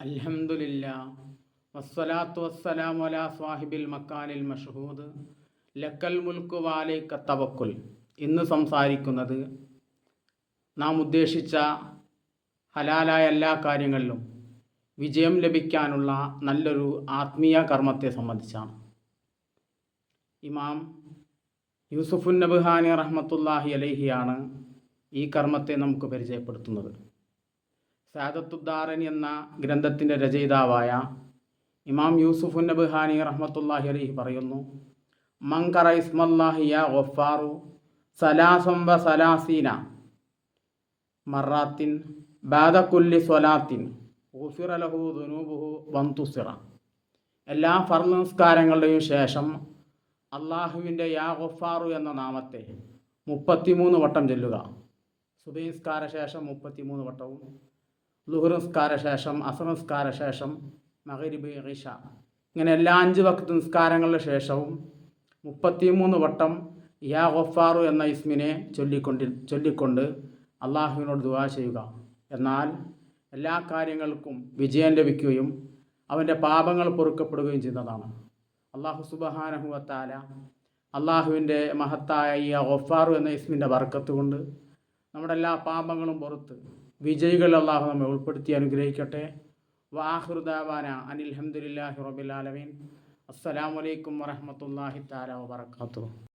അൽഹംദുലില്ല വസ്സലാത്തു വസ്സലാമു അലാ സ്വാഹിബിൽ മക്കാനിൽ മഷഹൂദ്. ലക്കൽ മുൽക്കു വാലൈക്ക തവക്കുൽ. ഇന്ന് സംസാരിക്കുന്നത് നാം ഉദ്ദേശിച്ച ഹലാലായ എല്ലാ കാര്യങ്ങളിലും വിജയം ലഭിക്കാനുള്ള നല്ലൊരു ആത്മീയ കർമ്മത്തെ സംബന്ധിച്ചാണ്. ഇമാം യൂസുഫുൻ നബ്ഹാനി റഹ്മത്തുല്ലാഹി അലൈഹിയാണ് ഈ കർമ്മത്തെ നമുക്ക് പരിചയപ്പെടുത്തുന്നത്. സാദത്തുദ്ദാറനി എന്ന ഗ്രന്ഥത്തിന്റെ രചയിതാവായ ഇമാം യൂസുഫ് നബ്ഹാനി റഹ്മത്തുല്ലാഹി അലഹി പറയുന്നു മങ്കറ ഇസ്മല്ലാഹിയ ഗഫാറു സലാസം വ സലാസീന മറാത്തിൻ ബാദക്കുല്ലി സ്വലാത്തിൻ ഊഫിറലഹു ദുനൂബുഹു വന്തുസിറ എല്ലാ ഫർ നിസ്കാരങ്ങളുടെയും ശേഷം അള്ളാഹുവിന്റെ യാ ഗഫാറു എന്ന നാമത്തെ മുപ്പത്തിമൂന്ന് വട്ടം ചൊല്ലുക. സുബൈസ്കാര ശേഷം മുപ്പത്തിമൂന്ന് വട്ടവും ലുഹർ നിസ്കാര ശേഷം അസർ നിസ്കാര ശേഷം മകരിബ് ഇഷ. ഇങ്ങനെ എല്ലാ അഞ്ച് വക്ത് നിസ്കാരങ്ങളുടെ ശേഷവും മുപ്പത്തിമൂന്ന് വട്ടം യാ ഗഫാറു എന്ന ഇസ്മിനെ ചൊല്ലിക്കൊണ്ടി ചൊല്ലിക്കൊണ്ട് അള്ളാഹുവിനോട് ദുവാ ചെയ്യുക. എന്നാൽ എല്ലാ കാര്യങ്ങൾക്കും വിജയം ലഭിക്കുകയും അവന്റെ പാപങ്ങൾ പൊറുക്കപ്പെടുകയും ചെയ്യുന്നതാണ്. അള്ളാഹു സുബഹാനഹുവത്താല അള്ളാഹുവിന്റെ മഹത്തായ ഈ ഗഫാറു എന്ന ഇസ്മിന്റെ വർക്കത്ത് കൊണ്ട് നമ്മുടെ എല്ലാ പാപങ്ങളും പുറത്ത് വിജയികൾ അള്ളാഹു നമ്മെ ഉൾപ്പെടുത്തി അനുഗ്രഹിക്കട്ടെ. വാഹൃദാവാന അനിൽഹമ്മദില്ലാഹി റബിലാലമീൻ അസ്സലാമലൈക്കും വറഹമത്തല്ലാഹി താല വാത്തു